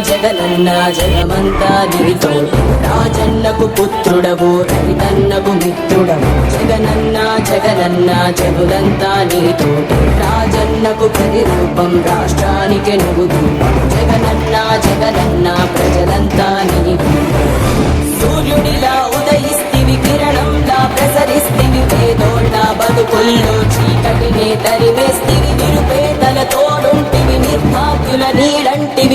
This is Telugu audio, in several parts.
జగనన్న జగమంతా నీతో. రాజన్నకు పుత్రుడవు రైతన్నకు మిత్రుడవు. జగనన్న జగనన్న జగులంతా నీతో. రాజన్నకు ప్రతిరూపం రాష్ట్రానికి నువ్వు. జగనన్న జగనన్న ప్రజలంతా నీ సూర్యుడిలా ఉదయిస్తివి కిరణంలా ప్రసరిస్తివి పేదోళ్ళ బతుకుల్లో చీకటినే తరివేస్తివి నిరుపేదల తోడుంటివి నిర్భాగ్యుల నీడ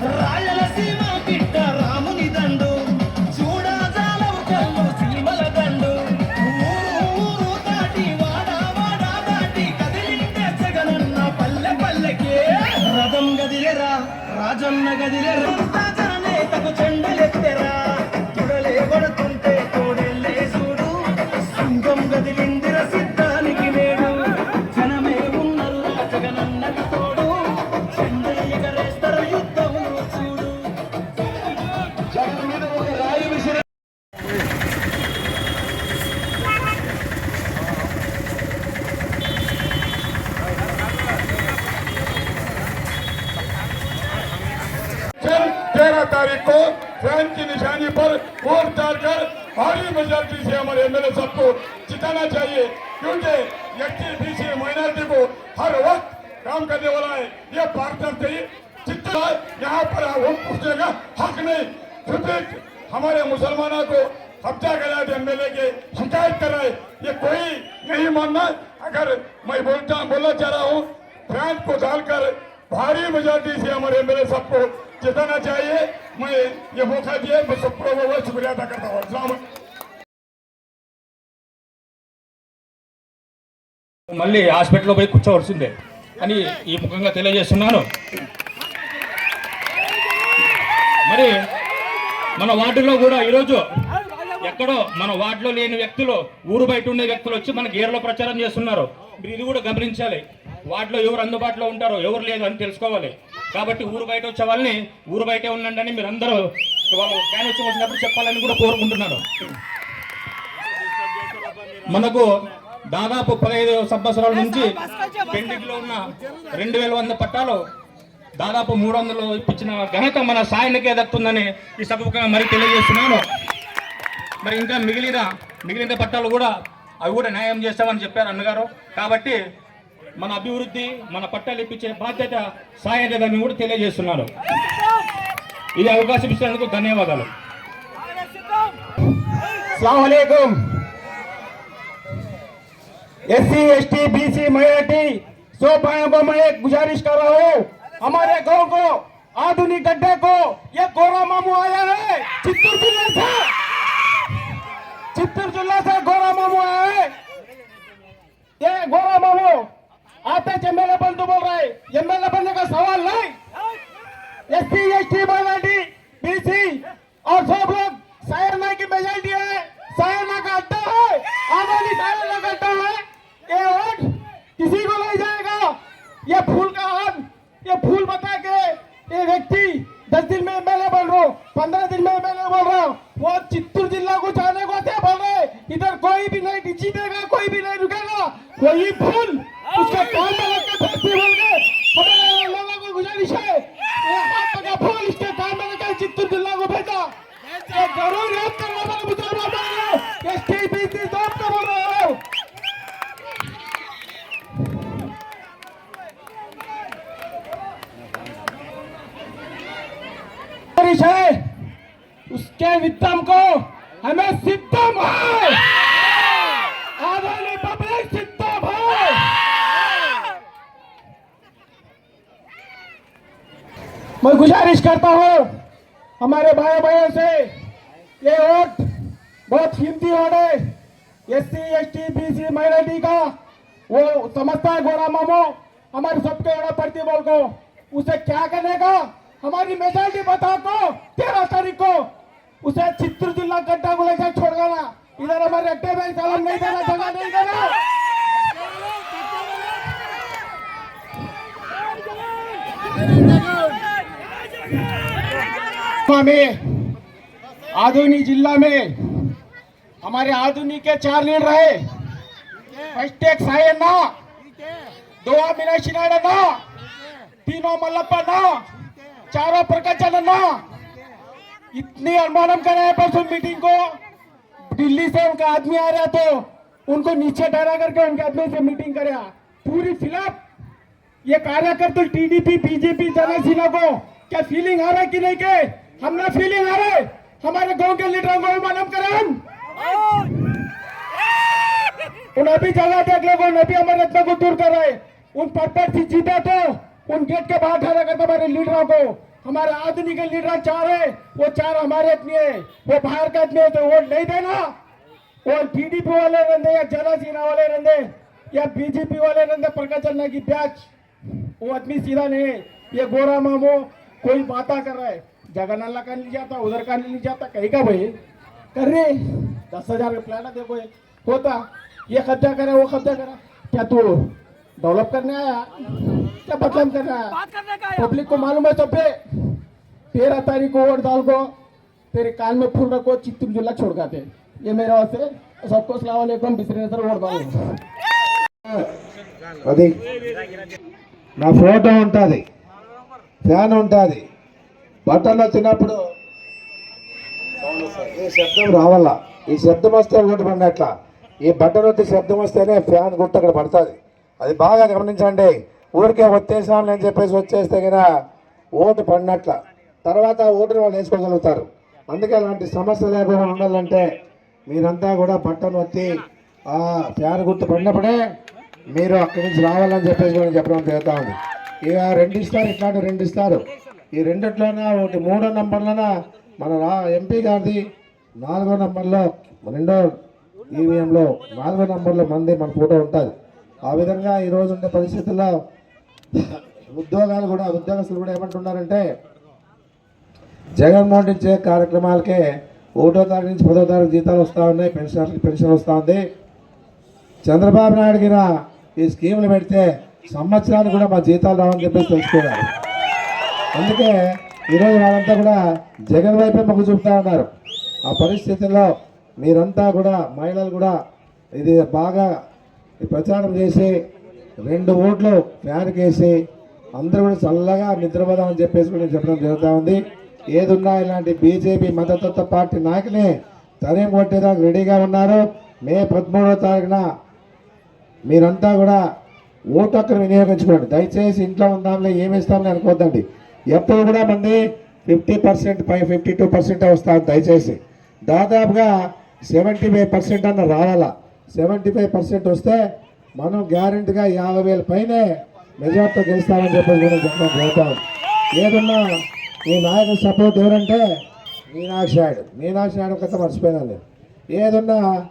Raya! मेजोरिटी से हमारे एमएलए सबको, जिताना चाहिए, क्योंकि एस बीसी माइनॉरिटी को हर वक्त काम करने वाला है। ये पार्टनर चाहिए जितना यहाँ पर वोट पूछने का हक नहीं। फिर हमारे मुसलमानों को कब्जा कराए थे एमएलए के, शिकायत कराए। ये कोई नहीं मानना। अगर मैं बोलता, बोलना चाह रहा हूँ, फ़ैन को डालकर भारी मेजोरिटी से हमारे एमएलए सबको जिताना चाहिए। मैं ये मौका दिए मैं सबको बहुत शुक्रिया अदा करता हूँ। మళ్ళీ హాస్పిటల్లో పోయి కూర్చోవలసిందే అని ఈ ముఖంగా తెలియజేస్తున్నాను. మరి మన వార్డులో కూడా ఈరోజు ఎక్కడో మన వార్డులో లేని వ్యక్తులు ఊరు బయట ఉండే వ్యక్తులు వచ్చి మన గేర్లో ప్రచారం చేస్తున్నారు. మీరు ఇది కూడా గమనించాలి. వార్డులో ఎవరు అందుబాటులో ఉంటారో ఎవరు లేదు అని తెలుసుకోవాలి. కాబట్టి ఊరు బయట వచ్చే వాళ్ళని ఊరు బయటే ఉండండి అని మీరు అందరూ వాళ్ళు క్యాన్ వచ్చి వచ్చినప్పుడు చెప్పాలని కూడా కోరుకుంటున్నాను. మనకు దాదాపు పదహైదు సంవత్సరాల నుంచి పెండింగ్లో ఉన్న రెండు వేల వంద పట్టాలు దాదాపు మూడు వందలు ఇప్పించిన ఘనత మన సాయనికే దక్కుందని ఈ సభకు మరి తెలియజేస్తున్నాను. మరి ఇంకా మిగిలిన మిగిలిన పట్టాలు కూడా అవి కూడా న్యాయం చేస్తామని చెప్పారు అన్నగారు. కాబట్టి మన అభివృద్ధి మన పట్టాలు ఇప్పించే బాధ్యత సాయనికని కూడా తెలియజేస్తున్నారు ఇది అవకాశం ఇచ్చినందుకు ధన్యవాదాలు. S C S T B C भाइयों को मैं एक गुजारिश कर रहा हूँ। हमारे गाँव को, आधुनिक गड्ढे को, ये गोरा मामू आया है। चित्तूर ज़िले से। चित्तूर ज़िले से गोरा मामू आया है। ये गोरा मामू, आते एमएलए बंधु बोल रहे एमएलए बनने का सवाल नहीं। S C S T minority BC और सब लोग, सायरना की मेजोरिटी है। सायरना का अड्डा है। आबादी सायरना का अड्डा है। ये वोट किसी को नहीं जाएगा। ये फूल का हाथ ये फूल बता के ये व्यक्ति दस दिन में एमएलए बन रहा हूँ, पंद्रह दिन में एमएलए बन रहा हूँ वो चित्तूर जिला को जाने को थे बोल रहे इधर कोई भी नहीं जीतेगा कोई भी नहीं रुकेगा वही फूल उसके कान में लग के फेस्टिवल के हमारे लोगों को गुजारिश है ये हाथ का फूल इसके कान में लगा चित्तूर जिला को भेजा ये ज़रूर याद करना मेरे मुसलमान एस टी बी सी सब बोल रहे हो बारिश है उसके विक्रम को हमें सिद्धम है। आधुनिक पब्लिक सिद्धम है। मैं गुजारिश करता हूँ, हमारे भाई बहन से, ये वोट बहुत कीमती वोट है। S C, S T, B C, minority का, वो समझता है गोरा मामो, हमारे सबके बड़ा प्रतिबल को। उसे क्या करने का? हमारी मेजोरिटी बता को, तेरह तारीख को। उसे चित्तूर जिला गड्ढा को लेकर छोड़ देना इधर हमारे अड्डे में कलम नहीं देना जगह नहीं देना। में आधुनिक जिला में हमारे आधुनिक के चार लीडर रहे। फ़र्स्ट एक सायन्ना दो मीनाक्षी नायड ना। तीनों मल्लप्पा ना। चारों प्रकाशन ना। इतनी अनुमानम कराए परसों मीटिंग को। दिल्ली से उनका आदमी आ रहा तो उनको नीचे डरा करके उनके आदमी से मीटिंग कराया पूरी फिलअप ये कार्यकर्ता टीडीपी बीजेपी जनसेना को क्या फीलिंग आ रहा है कि नहीं के? हमने फीलिंग आ रहा। हमारे गाँव के लीडरों को मालूम करें हम। उन अभी जगह देख लोगों उन अभी हमारे रत्न को दूर कर रहे। उन परपट से जीता तो उन गेट के बाहर खड़ा करते हमारे लीडरों को। हमारे आदमी के लीडर चार है वो चार हमारे आदमी है वो बाहर का आदमी तो वोट नहीं देना। और टीडीपी वाले रहते या जनसेना वाले रहते या बीजेपी वाले रहते प्रकाश चलना की बैच वो आदमी सीधा नहीं ये गोरा मामो, कोई बाता कर रहा है। जगह नाला का नहीं जाता, उधर का नहीं जाता, कहीं का भाई? कर रहे दस हज़ार का प्लान देखो ये। होता, ये कब्जा करे, वो कब्जा करा। क्या तू डेवलप करने आया? क्या बदलाव करने आया पब्लिक को मालूम है सब पे तेरह तारीख को वोट डाल को तेरे कान में फूल रखो चित्तूर जिला छोड़ गाते ये मेरा वास्ते सबको सलाम वालेकुम बिसरे नजर वोट डालो అది నా ఫోటో ఉంటుంది ఫ్యాన్ ఉంటుంది బట్టలు వచ్చినప్పుడు ఈ శబ్దం రావాలా ఈ శబ్దం వస్తే ఓటు పడినట్ల ఈ బట్టలు వచ్చి శబ్దం వస్తేనే ఫ్యాన్ గుర్తు అక్కడ పడుతుంది అది బాగా గమనించండి ఊరికే వచ్చేసాం అని చెప్పేసి వచ్చేస్తే కదా ఓటు పడినట్ల. తర్వాత ఓటుని వాళ్ళు వేసుకోగలుగుతారు. అందుకే అలాంటి సమస్య లేకుండా ఉండాలంటే మీరంతా కూడా బట్టను వచ్చి ఆ ఫ్యాన్ గుర్తు పడినప్పుడే మీరు అక్కడి నుంచి రావాలని చెప్పేసి కూడా చెప్పడం జరుగుతూ ఉంది ఇక రెండు ఇస్తారు ఇట్లాంటి రెండు ఇస్తారు. ఈ రెండిట్లోన ఒకటి మూడో నంబర్లోన మన రా ఎంపీ గారిది నాలుగో నంబర్లో రెండో ఈవీఎంలో నాలుగో నంబర్లో మంది మన ఫోటో ఉంటుంది. ఆ విధంగా ఈరోజు ఉండే పరిస్థితుల్లో ఉద్యోగాలు కూడా ఉద్యోగస్తులు కూడా ఏమంటున్నారంటే జగన్మోహన్ ఇచ్చే కార్యక్రమాలకే ఒకటో తారీఖు నుంచి పదో తారీఖు జీతాలు వస్తూ ఉన్నాయి పెన్షన్ పెన్షన్ వస్తూ ఉంది. చంద్రబాబు నాయుడుకి ఈ స్కీములు పెడితే సంవత్సరానికి కూడా మా జీతాలు రావని చెప్పేసి తెలుసుకున్నారు. అందుకే ఈరోజు వాళ్ళంతా కూడా జగన్ వైపే మొగ్గు చూపుతా ఉన్నారు. ఆ పరిస్థితుల్లో మీరంతా కూడా మహిళలు కూడా ఇది బాగా ప్రచారం చేసి రెండు ఓట్లు ఫ్యాన్కి వేసి అందరూ కూడా చల్లగా నిద్రపోదామని చెప్పేసి కూడా నేను చెప్పడం జరుగుతూ ఉంది. ఏదున్నా ఇలాంటి బీజేపీ మద్దతు పార్టీ నాయకులే తరేం కొట్టేదానికి రెడీగా ఉన్నారు. మే పదమూడవ తారీఖున మీరంతా కూడా ఓటు హక్కును వినియోగించుకోండి. దయచేసి ఇంట్లో ఉందాంలే ఏమిస్తాంలే అనుకోద్దండి ఎప్పుడు కూడా మంది ఫిఫ్టీ పర్సెంట్ పై ఫిఫ్టీ టూ పర్సెంట్ వస్తారు దయచేసి. దాదాపుగా సెవెంటీ ఫైవ్ పర్సెంట్ అన్న రావాలా? సెవెంటీ ఫైవ్ పర్సెంట్ వస్తే మనం గ్యారెంటీగా యాభై వేల పైనే మెజార్టీతో గెలుస్తామని చెప్పేసి కూడా చెప్పడం జరుగుతాం. ఏదన్నా ఈ నాయకుడు సపోర్ట్ ఎవరంటే మీనాక్షి నాయుడు. మీనాక్షి నాయుడు కథ మర్చిపోయినాను నేను. ఏదున్నా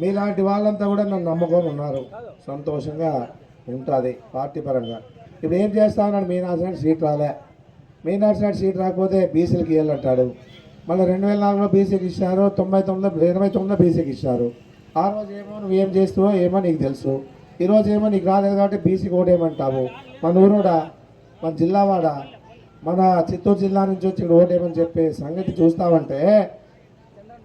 మీలాంటి వాళ్ళంతా కూడా నన్ను నమ్మకం ఉన్నారు. సంతోషంగా ఉంటుంది పార్టీ పరంగా. ఇప్పుడు ఏం చేస్తా ఉన్నాడు మీనాక్షి నాయుడు? సీట్ రాలే. మీనాక్షి నాయుడు సీట్ రాకపోతే బీసీలకి ఇవ్వాలంటాడు మళ్ళీ రెండు వేల నాలుగులో బీసీకి ఇచ్చారు తొంభై తొమ్మిదిలో ఎనభై తొమ్మిదిలో బీసీకి ఇచ్చారు. ఆ రోజు ఏమో నువ్వు ఏం చేస్తావో ఏమో నీకు తెలుసు. ఈరోజు ఏమో నీకు రాలేదు కాబట్టి బీసీ బీసీకి ఏమంటావు మన ఊరోడా మన జిల్లావాడా మన చిత్తూరు జిల్లా నుంచి వచ్చి ఇక్కడ ఓటేయమని చెప్పే సంగతి చూస్తావంటే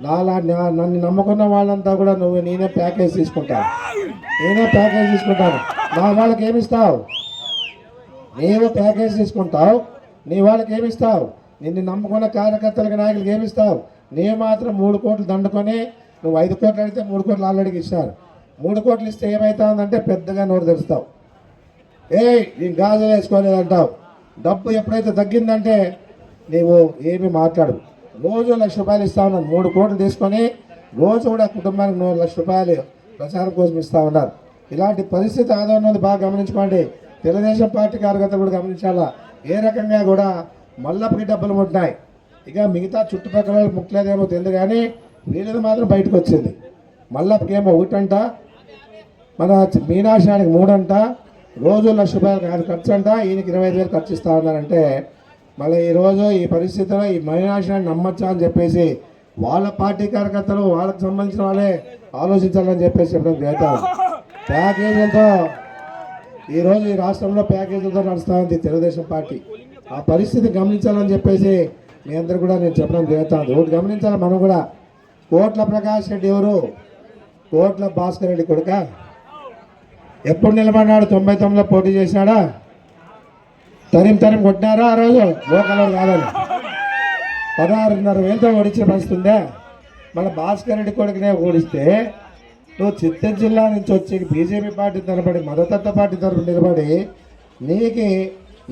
నాలా నా- నన్ను నమ్ముకున్న వాళ్ళంతా కూడా నువ్వు నేనే ప్యాకేజ్ తీసుకుంటాను. నేనే ప్యాకేజ్ తీసుకుంటాను. నా వాళ్ళకి ఏమిస్తావు నీవు ప్యాకేజ్ తీసుకుంటావు. నీ వాళ్ళకి ఏమిస్తావు నిన్ను నమ్ముకున్న కార్యకర్తలకు నాయకులకు ఏమిస్తావు నీ మాత్రం మూడు కోట్లు దండుకొని నువ్వు ఐదు కోట్లు అడిగితే మూడు కోట్లు ఆల్రెడీ ఇస్తారు మూడు కోట్లు ఇస్తే ఏమవుతుందంటే పెద్దగా నోరు తెరుస్తావు. ఏ నేను గాజులు వేసుకోలేదంటావు. డబ్బు ఎప్పుడైతే తగ్గిందంటే నీవు ఏమి మాట్లాడు రోజు లక్ష రూపాయలు ఇస్తా ఉన్నాను మూడు కోట్లు తీసుకొని రోజు కూడా కుటుంబానికి నూరు లక్ష రూపాయలు ప్రచారం కోసం ఇస్తా ఉన్నారు. ఇలాంటి పరిస్థితి ఆదరణ బాగా గమనించుకోండి. తెలుగుదేశం పార్టీ కార్యకర్తలు కూడా గమనించాలా? ఏ రకంగా కూడా మల్లప్పకి డబ్బులు ఉంటున్నాయి ఇక మిగతా చుట్టుపక్కల వాళ్ళకి ముట్టలేదేమో తెలియదు కానీ వీళ్ళది మాత్రం బయటకు వచ్చింది మల్లప్పకేమో ఒకటంట మన మీనాశానికి మూడంట రోజు లక్ష రూపాయలు కాదు ఖర్చు అంట ఈయనకి ఇరవై ఐదు వేలు ఖర్చు ఇస్తా ఉన్నారంటే మళ్ళీ ఈరోజు ఈ పరిస్థితిలో ఈ మీనాశాన్ని నమ్మచ్చా అని చెప్పేసి వాళ్ళ పార్టీ కార్యకర్తలు వాళ్ళకి సంబంధించిన వాళ్ళే ఆలోచించాలని చెప్పేసి చెప్పడం చేద్దాం ప్యాకేజీలతో ఈరోజు ఈ రాష్ట్రంలో ప్యాకేజీలతో నడుస్తూ ఉంది తెలుగుదేశం పార్టీ. ఆ పరిస్థితి గమనించాలని చెప్పేసి మీ అందరు కూడా నేను చెప్పడం చేస్తాను ఒకటి గమనించాలి మనం కూడా కోట్ల ప్రకాష్ రెడ్డి ఎవరు? కోట్ల భాస్కర్ రెడ్డి కొడుక? ఎప్పుడు నిలబడినాడు తొంభై తొమ్మిదిలో పోటీ చేసినాడా తరిం తరిం కొట్టినారా ఆ రోజు? లోకల్ కాదని. పదహారున్నర వేలతో ఓడించిన పరిస్థితి ఉందా? మళ్ళీ భాస్కర్ రెడ్డి కొడుకునే ఓడిస్తే నువ్వు చిత్తూరు జిల్లా నుంచి వచ్చి బీజేపీ పార్టీ తరబడి మదతత్వ పార్టీ తరపు నిలబడి నీకు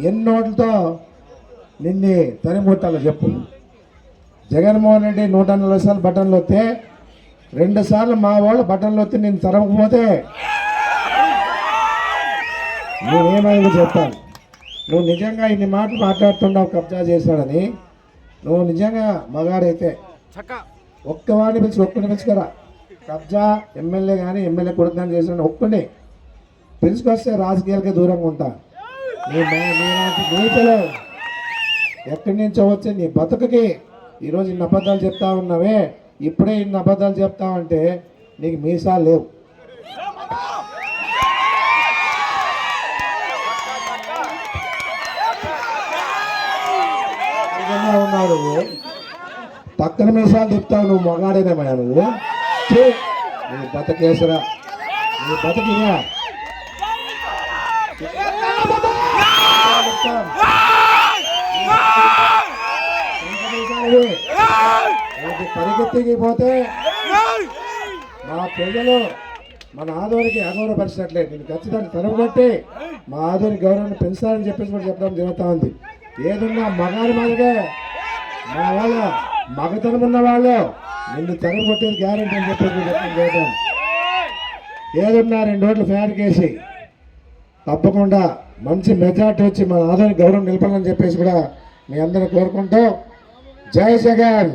ఎన్ని ఓట్లతో నిన్ను కొట్టాలో చెప్పు. జగన్మోహన్ రెడ్డి నూట నలభై సార్లు బటన్లు వస్తే రెండు సార్లు మా వాళ్ళు బటన్లు వస్తే నేను తరమకపోతే నేనేమైనా చెప్తాను నువ్వు నిజంగా ఇన్ని మాటలు మాట్లాడుతున్నావు కబ్జా చేశాడని. నువ్వు నిజంగా మగాడైతే ఒక్క వాడిని పిలిచి ఒక్కడిని పిలుచుకోరా. కబ్జా ఎమ్మెల్యే కానీ ఎమ్మెల్యే కొడుకు కానీ చేసిన ఒక్కడిని పిలుచుకొస్తే రాజకీయాలకే దూరంగా ఉంటా. నీ నీలాంటి ఎక్కడి నుంచో వచ్చి నీ బతుకుకి ఈరోజు ఇన్ని అబద్ధాలు చెప్తా ఉన్నావే? ఇప్పుడే ఇన్ని అబద్ధాలు చెప్తావంటే నీకు మీసాలు లేవు. ఉన్నావు పక్కన మీసాలు చెప్తావు నువ్వు మొగాడేనేమయ్యా నువ్వు! నీ బతకేసరా. నీ పరిగెత్తికి పోతే మా ప్రజలు మన ఆదోనికి అగౌరవపరిచినట్లే నేను ఖచ్చితంగా తరగబట్టి మా ఆదోని గౌరవాన్ని పెంచాలని చెప్పేసి కూడా చెప్పడం జరుగుతూ ఉంది. ఏదున్నా మగారి మాదిగే మా వాళ్ళ మగతనం ఉన్న వాళ్ళు నిన్ను తరగబట్టేది గ్యారెంటీ అని చెప్పేసి చెప్పడం జరుగుతాం ఏదున్నా రెండు ఓట్లు ఫ్యాన్ కేసి తప్పకుండా మంచి మెజార్టీ వచ్చి మన ఆదోని గౌరవం నిలపాలని చెప్పేసి కూడా మీ అందరిని కోరుకుంటూ జై జగన్